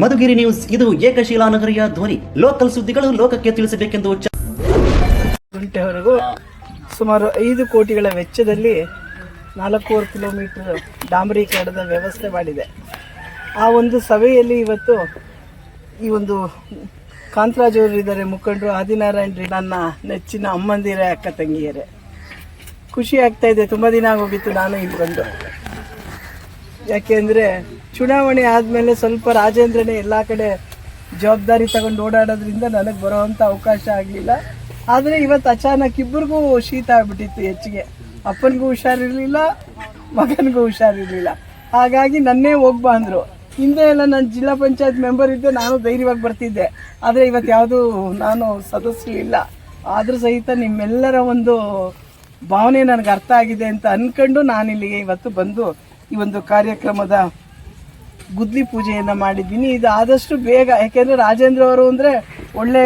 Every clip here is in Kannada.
ಮಧುಗಿರಿ ನ್ಯೂಸ್, ಇದು ಏಕಶೀಲಾ ನಗರಿಯ ಧ್ವನಿ. ಲೋಕಲ್ ಸುದ್ದಿಗಳು ಲೋಕಕ್ಕೆ ತಿಳಿಸಬೇಕೆಂದು ಗಂಟೆವರೆಗೂ ಸುಮಾರು ಐದು ಕೋಟಿಗಳ ವೆಚ್ಚದಲ್ಲಿ ನಾಲ್ಕೂವರೆ ಕಿಲೋಮೀಟರ್ ಡಾಂಬರೀಕರಣದ ವ್ಯವಸ್ಥೆ ಮಾಡಿದೆ. ಆ ಒಂದು ಸಭೆಯಲ್ಲಿ ಇವತ್ತು ಈ ಒಂದು ಕಾಂತರಾಜ್ ಅವರು ಇದ್ದಾರೆ ಮುಖಂಡರು ಆದಿನಾರಾಯಣ ರೀ ನನ್ನ ನೆಚ್ಚಿನ ಅಮ್ಮಂದಿರೇ ಅಕ್ಕ ತಂಗಿಯರೇ. ಖುಷಿ ಆಗ್ತಾ ಇದೆ. ತುಂಬ ದಿನ ಆಗೋಗಿತ್ತು ನಾನು ಇಲ್ಲಿ ಬಂದು ಯಾಕೆಂದರೆ ಚುನಾವಣೆ ಆದಮೇಲೆ ಸ್ವಲ್ಪ ರಾಜೇಂದ್ರನೇ ಎಲ್ಲ ಕಡೆ ಜವಾಬ್ದಾರಿ ತಗೊಂಡು ಓಡಾಡೋದ್ರಿಂದ ನನಗೆ ಬರೋವಂಥ ಅವಕಾಶ ಆಗಲಿಲ್ಲ. ಆದರೆ ಇವತ್ತು ಅಚಾನಕ್ ಇಬ್ಬರಿಗೂ ಶೀತ ಆಗ್ಬಿಟ್ಟಿತ್ತು ಹೆಚ್ಚಿಗೆ. ಅಪ್ಪನಿಗೂ ಹುಷಾರಿರಲಿಲ್ಲ, ಮಗನಿಗೂ ಹುಷಾರಿರಲಿಲ್ಲ. ಹಾಗಾಗಿ ನನ್ನೇ ಹೋಗ್ಬಾ ಅಂದರು. ಹಿಂದೆ ಎಲ್ಲ ನಾನು ಜಿಲ್ಲಾ ಪಂಚಾಯತ್ ಮೆಂಬರ್ ಇದ್ದೆ, ನಾನು ಧೈರ್ಯವಾಗಿ ಬರ್ತಿದ್ದೆ. ಆದರೆ ಇವತ್ತು ಯಾವುದೂ ನಾನು ಸದಸ್ಯರಿಲ್ಲ ಆದರೂ ಸಹಿತ ನಿಮ್ಮೆಲ್ಲರ ಒಂದು ಭಾವನೆ ನನಗೆ ಅರ್ಥ ಆಗಿದೆ ಅಂತ ಅಂದ್ಕೊಂಡು ನಾನಿಲ್ಲಿಗೆ ಇವತ್ತು ಬಂದು ಈ ಒಂದು ಕಾರ್ಯಕ್ರಮದ ಗುದ್ಲಿ ಪೂಜೆಯನ್ನು ಮಾಡಿದ್ದೀನಿ. ಇದು ಆದಷ್ಟು ಬೇಗ ಯಾಕೆಂದರೆ ರಾಜೇಂದ್ರ ಅವರು ಅಂದರೆ ಒಳ್ಳೆ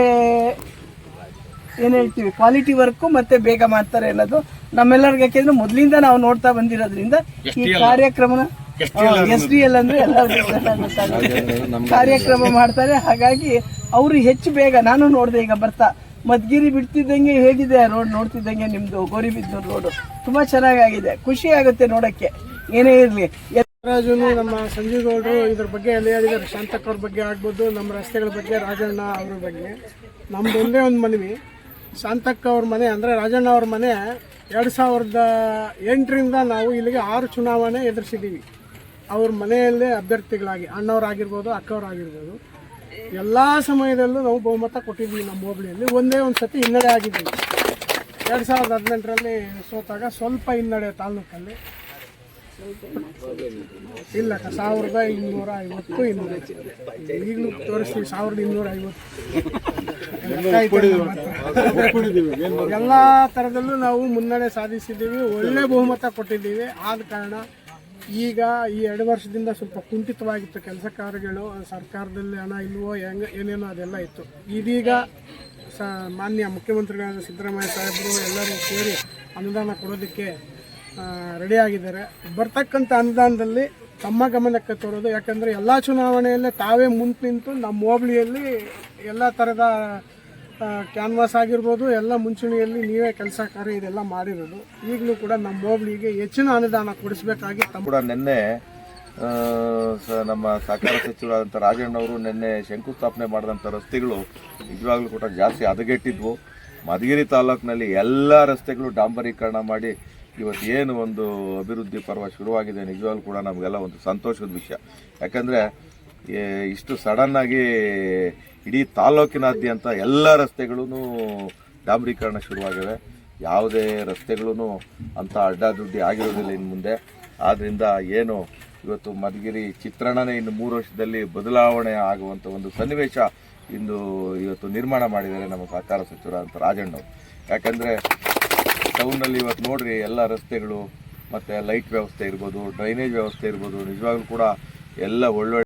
ಏನು ಹೇಳ್ತೀವಿ ಕ್ವಾಲಿಟಿ ವರ್ಕು ಮತ್ತೆ ಬೇಗ ಮಾಡ್ತಾರೆ ಅನ್ನೋದು ನಮ್ಮೆಲ್ಲರಿಗೆ ಯಾಕೆಂದ್ರೆ ಮೊದಲಿಂದ ನಾವು ನೋಡ್ತಾ ಬಂದಿರೋದ್ರಿಂದ ಈ ಕಾರ್ಯಕ್ರಮನ ಎಸ್ ಡಿ ಎಲ್ ಅಂದ್ರೆ ಎಲ್ಲ ಕಾರ್ಯಕ್ರಮ ಮಾಡ್ತಾರೆ. ಹಾಗಾಗಿ ಅವರು ಹೆಚ್ಚು ಬೇಗ ನಾನು ನೋಡಿದೆ ಈಗ ಬರ್ತಾ ಮದ್ಗಿರಿ ಬಿಡ್ತಿದ್ದಂಗೆ ಹೇಗಿದೆ ರೋಡ್ ನೋಡ್ತಿದ್ದಂಗೆ ನಿಮ್ದು ಗೋರಿಬಿದ್ನೂರು ರೋಡು? ತುಂಬಾ ಚೆನ್ನಾಗಾಗಿದೆ. ಖುಷಿ ಆಗುತ್ತೆ ನೋಡಕ್ಕೆ. ಏನೇ ಇರಲಿ ರಾಜುನು ನಮ್ಮ ಸಂಜೀವ್ ಗೌಡರು ಇದ್ರ ಬಗ್ಗೆ ಎಲ್ಲ ಹೇಳಿದ್ದಾರೆ. ಶಾಂತಕ್ ಅವ್ರ ಬಗ್ಗೆ ಆಗ್ಬೋದು, ನಮ್ಮ ರಸ್ತೆಗಳ ಬಗ್ಗೆ, ರಾಜಣ್ಣ ಅವ್ರ ಬಗ್ಗೆ. ನಮ್ದು ಒಂದೇ ಒಂದು ಮನವಿ. ಶಾಂತಕ್ಕ ಅವ್ರ ಮನೆ ಅಂದರೆ ರಾಜಣ್ಣ ಅವ್ರ ಮನೆ ಎರಡು ಸಾವಿರದ ಎಂಟರಿಂದ ನಾವು ಇಲ್ಲಿಗೆ ಆರು ಚುನಾವಣೆ ಎದುರಿಸಿದ್ದೀವಿ. ಅವ್ರ ಮನೆಯಲ್ಲೇ ಅಭ್ಯರ್ಥಿಗಳಾಗಿ, ಅಣ್ಣವರಾಗಿರ್ಬೋದು, ಅಕ್ಕವರಾಗಿರ್ಬೋದು. ಎಲ್ಲ ಸಮಯದಲ್ಲೂ ನಾವು ಬಹುಮತ ಕೊಟ್ಟಿದ್ದೀವಿ ನಮ್ಮ ಹೋಬಳಿಯಲ್ಲಿ. ಒಂದೇ ಒಂದು ಸತಿ ಹಿನ್ನಡೆ ಆಗಿದ್ದೀವಿ. ಎರಡು ಸಾವಿರದ ಹದಿನೆಂಟರಲ್ಲಿ ಸೋತಾಗ ಸ್ವಲ್ಪ ಹಿನ್ನಡೆ ತಾಲೂಕಲ್ಲಿ. ಇಲ್ಲ ಸಾವಿರದ ಇನ್ನೂರ ಐವತ್ತು ಇನ್ನೂರ ಈಗಲೂ ತೋರಿಸ್ತೀವಿ ಸಾವಿರದ ಇನ್ನೂರ ಐವತ್ತು. ಎಲ್ಲ ಥರದಲ್ಲೂ ನಾವು ಮುನ್ನಡೆ ಸಾಧಿಸಿದ್ದೀವಿ ಒಳ್ಳೆ ಬಹುಮತ ಕೊಟ್ಟಿದ್ದೀವಿ. ಆದ ಕಾರಣ ಈಗ ಈ ಎರಡು ವರ್ಷದಿಂದ ಸ್ವಲ್ಪ ಕುಂಠಿತವಾಗಿತ್ತು ಕೆಲಸ ಕಾರ್ಯಗಳು ಸರ್ಕಾರದಲ್ಲಿ ಹಣ ಇಲ್ವೋ ಹೆಂಗೆ ಏನೇನೋ ಅದೆಲ್ಲ ಇತ್ತು. ಇದೀಗ ಸ ಮಾನ್ಯ ಮುಖ್ಯಮಂತ್ರಿಗಳಾದ ಸಿದ್ದರಾಮಯ್ಯ ಸಾಹೇಬರು ಎಲ್ಲರೂ ಸೇರಿ ಅನುದಾನ ಕೊಡೋದಕ್ಕೆ ರೆಡಿಯಾಗಿದ್ದಾರೆ ಬರ್ತಕ್ಕಂಥ ಅನುದಾನದಲ್ಲಿ ತಮ್ಮ ಗಮನಕ್ಕೆ ತರೋದು. ಯಾಕಂದರೆ ಎಲ್ಲ ಚುನಾವಣೆಯಲ್ಲೇ ತಾವೇ ಮುಂದೆ ನಿಂತು ನಮ್ಮ ಹೋಬಳಿಯಲ್ಲಿ ಎಲ್ಲ ಥರದ ಕ್ಯಾನ್ವಾಸ್ ಆಗಿರ್ಬೋದು, ಎಲ್ಲ ಮುಂಚೂಣಿಯಲ್ಲಿ ನೀವೇ ಕೆಲಸ ಕಾರ್ಯ ಇದೆಲ್ಲ ಮಾಡಿರೋದು. ಈಗಲೂ ಕೂಡ ನಮ್ಮ ಹೋಬಳಿಗೆ ಹೆಚ್ಚಿನ ಅನುದಾನ ಕೊಡಿಸಬೇಕಾಗಿ ಕೂಡ ನಿನ್ನೆ ನಮ್ಮ ಸಹಕಾರ ಸಚಿವರಾದಂಥ ರಾಜಣ್ಣವರು ನಿನ್ನೆ ಶಂಕುಸ್ಥಾಪನೆ ಮಾಡಿದಂಥ ರಸ್ತೆಗಳು ನಿಜವಾಗ್ಲೂ ಕೂಡ ಜಾಸ್ತಿ ಹದಗೆಟ್ಟಿದ್ವು. ಮಧುಗಿರಿ ತಾಲೂಕಿನಲ್ಲಿ ಎಲ್ಲ ರಸ್ತೆಗಳು ಡಾಂಬರೀಕರಣ ಮಾಡಿ ಇವತ್ತು ಏನು ಒಂದು ಅಭಿವೃದ್ಧಿ ಪರ್ವ ಶುರುವಾಗಿದೆ ನಿಜವಾಗ್ಲೂ ಕೂಡ ನಮಗೆಲ್ಲ ಒಂದು ಸಂತೋಷದ ವಿಷಯ. ಯಾಕಂದರೆ ಇಷ್ಟು ಸಡನ್ನಾಗಿ ಇಡೀ ತಾಲೂಕಿನಾದ್ಯಂತ ಎಲ್ಲ ರಸ್ತೆಗಳೂ ಡಾಂಬರೀಕರಣ ಶುರುವಾಗಿವೆ. ಯಾವುದೇ ರಸ್ತೆಗಳೂ ಅಂಥ ಅಡ್ಡಾದುಡ್ಡಿ ಆಗಿರೋದಿಲ್ಲ ಇನ್ನು ಮುಂದೆ. ಆದ್ದರಿಂದ ಏನು ಇವತ್ತು ಮಧುಗಿರಿ ಚಿತ್ರಣನೇ ಇನ್ನು ಮೂರು ವರ್ಷದಲ್ಲಿ ಬದಲಾವಣೆ ಆಗುವಂಥ ಒಂದು ಸನ್ನಿವೇಶ ಇಂದು ಇವತ್ತು ನಿರ್ಮಾಣ ಮಾಡಿದ್ದಾರೆ ನಮ್ಮ ಸಹಕಾರ ಸಚಿವರಾದಂಥ ರಾಜಣ್ಣವ್ರು. ಯಾಕಂದರೆ ಟೌನಲ್ಲಿ ಇವತ್ತು ನೋಡ್ರಿ ಎಲ್ಲ ರಸ್ತೆಗಳು, ಮತ್ತು ಲೈಟ್ ವ್ಯವಸ್ಥೆ ಇರ್ಬೋದು ಡ್ರೈನೇಜ್ ವ್ಯವಸ್ಥೆ ಇರ್ಬೋದು, ನಿಜವಾಗ್ಲೂ ಕೂಡ ಎಲ್ಲ ಒಳ್ಳೊಳ್ಳೆ